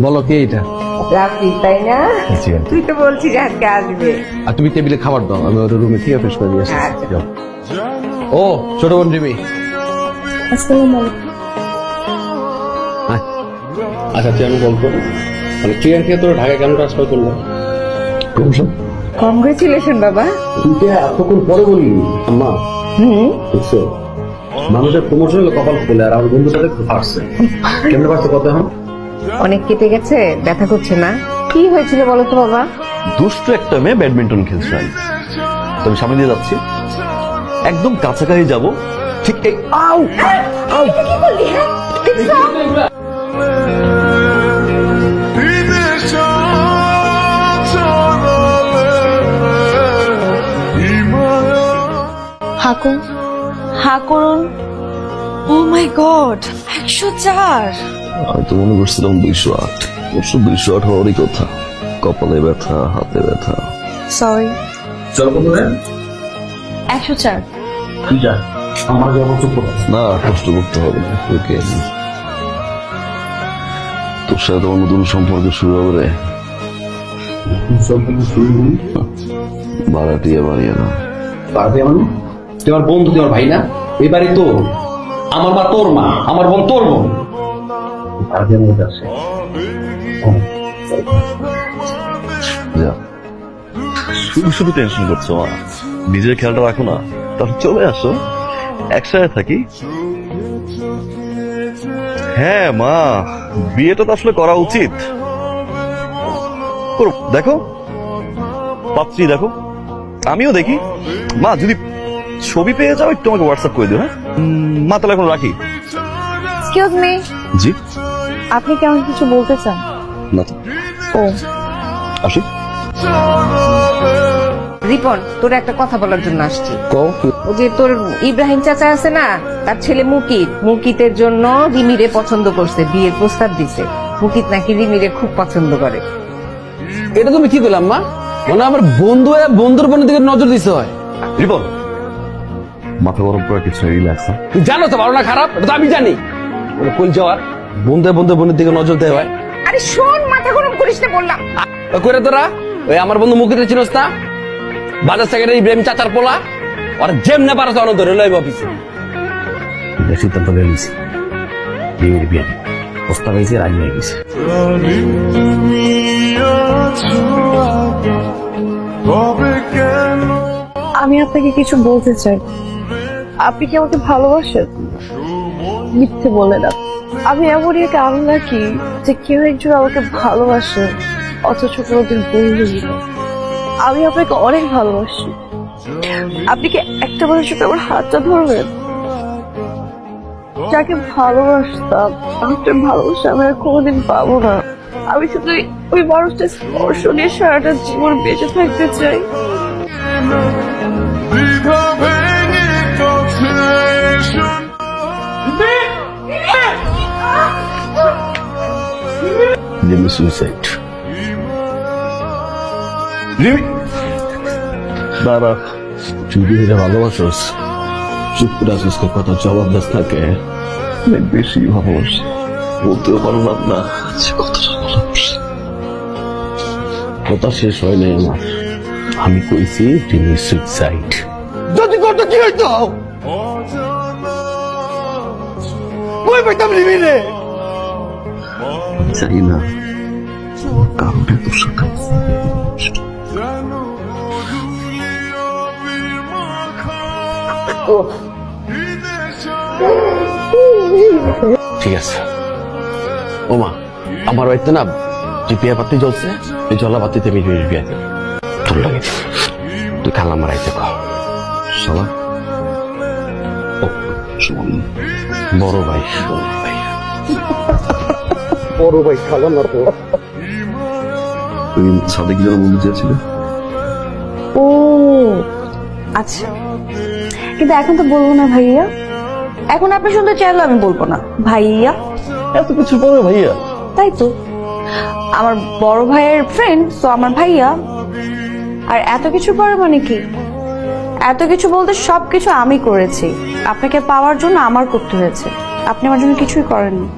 বলো কে এটা? রাফি তাই না? জি, আন্টি। তুই তো বলছিস আজকে আসবে। আর তুমি টেবিলে খাবার দাও আমি ওর রুমে থেকে ফ্রেশ করে আসছি। আচ্ছা। যাও। ও ছোট বোন রিমি। আয়। আচ্ছা তুই আমি বলব। মানে থেকে তোর ঢাকা কেন ট্রান্সফার করল? কংগ্রেচুলেশন বাবা। তুই তো এতক্ষণ পরে বলি আম্মা হুম। বুঝছ? মানুষের প্রমোশন হলো কপাল খুলে আর আমার বন্ধুটা দেখতে পারছে কেমনে পারছে কত এখন? অনেক কেটে গেছে ব্যথা করছে না। কি হয়েছিল বলো তো বাবা? দুষ্ট একটা মেয়ে ব্যাডমিন্টন খেলছে আমি তো আমি সামনে দিয়ে যাচ্ছি। একদম কাছাকাছি যাব। ঠিক এই আউ! আউ! হাকুন হা করুন ও মাই গড একশো চার। আমি তো মনে করছিলাম দুইশো আট। অবশ্য দুইশো আট হওয়ারই কথা। কপালে ব্যথা হাতে ব্যথা। সরি চল বন্ধু একশো চার। তুই যা আমার যাব চুপ না কষ্ট করতে হবে না ওকে। তোর সাথে তোমার নতুন সম্পর্ক শুরু হবে রে। সম্পূর্ণ শুরু হই বাড়াটিয়ে বাড়িয়ে না পারবে মানে? তুই আমার বন্ধু তোমার ভাই না? এই বাড়ি তোর। আমার মা তোর মা, আমার বোন তোর বোন। শুধু শুধু টেনশন করছ, মা। নিজের খেয়ালটা রাখো না। তাহলে চলে আসো। একসাথে থাকি। হ্যাঁ মা। বিয়েটা তো আসলে করা উচিত। দেখো। পাত্রী, দেখো। আমিও দেখি। মা, যদি ছবি পেয়ে যাও একটু আমাকে হোয়াটসঅ্যাপ করে দিও হ্যাঁ? মা তাহলে এখন রাখি। এক্সকিউজ মি জি? আপনি কি আমাকে কিছু বলতে চান? না তো ও। আসি। রিপন তোর একটা কথা বলার জন্য আসছি। ও যে তোর ইব্রাহিম চাচা আছে না তার ছেলে মুকিত। মুকিতের জন্য রিমিরে পছন্দ করছে বিয়ের প্রস্তাব দিছে। মুকিত নাকি রিমিরে খুব পছন্দ করে। এটা তুমি কি করলাম মা মানে আমার বন্ধু বন্ধুর বোনের দিকে নজর দিতে হয়। রিপন মাথা গরম করে কিছু রিল্যাক্স তুই জানো তো ভালো না খারাপ? এটা তো আমি জানি। মানে কই যাওয়ার বন্ধু বন্ধু বোনের দিকে নজর দেওয়া হয় আরে শোন মাথা গরম করিস না বললাম। করে তোরা ওই আমার বন্ধু মুখিতে চিনস না? বাজার সেক্রেটারি ইব্রাহিম চাচার পোলা। আর যেম না পারছ অন ধরে লইব অফিসে সিদ্ধান্ত নিয়ে নিছি। বিয়ের বিয়ে প্রস্তাব হয়েছে রাজি হয়ে গেছে। আমি আপনাকে কিছু বলতে চাই। আপনি কি আমাকে ভালোবাসেন? মিথ্যে বলে না। আমি এমনই এক আল্লাহ কি যে কেউ একজন আমাকে ভালোবাসে, অথচ কোনোদিন বললেন না। আমি আপনাকে অনেক ভালোবাসি। আপনি কি একটা মানুষের আমার হাতটা ধরবেন? যাকে ভালোবাসতাম, আপনার ভালোবাসা আমি আর কোনোদিন পাবো না। আমি শুধু ওই মানুষটা স্পর্শ নিয়ে সারাটা জীবন বেঁচে থাকতে চাই। জিমি সুইসাইড জিমি দাঁড়া তুই তোর কথা জবাব দাস থাকে বেশি পারলাম না। ভালোবাসি কথা শেষ হয় নাই আমার। আমি কইছি, তিনি সুইসাইড যদি করতে কি হইতো? পাইতাম লিবি রে চাই না। কারণে ঠিক আছে। ওমা আমার বাড়িতে না যে বিয়ে পাতি জ্বলছে এই জলা বাতিতে আমি বিয়ে। তোর লাগে তুই খালা মারাইতে কর। শালা ও বড় ভাই বড় ভাই। বড় ভাই না তো। তুই সাথে কি যেন বলতে চেয়েছিল ও আচ্ছা। কিন্তু এখন তো বলব না ভাইয়া। এখন আপনি শুনতে চাইলে আমি বলব না। ভাইয়া? এত কিছু পরে ভাইয়া? তাই তো। আমার বড় ভাইয়ের ফ্রেন্ড তো আমার ভাইয়া। আর এত কিছু পরে মানে কি? এত কিছু বলতে সব কিছু আমি করেছি। আপনাকে পাওয়ার জন্য আমার করতে হয়েছে। আপনি আমার জন্য কিছুই করেননি।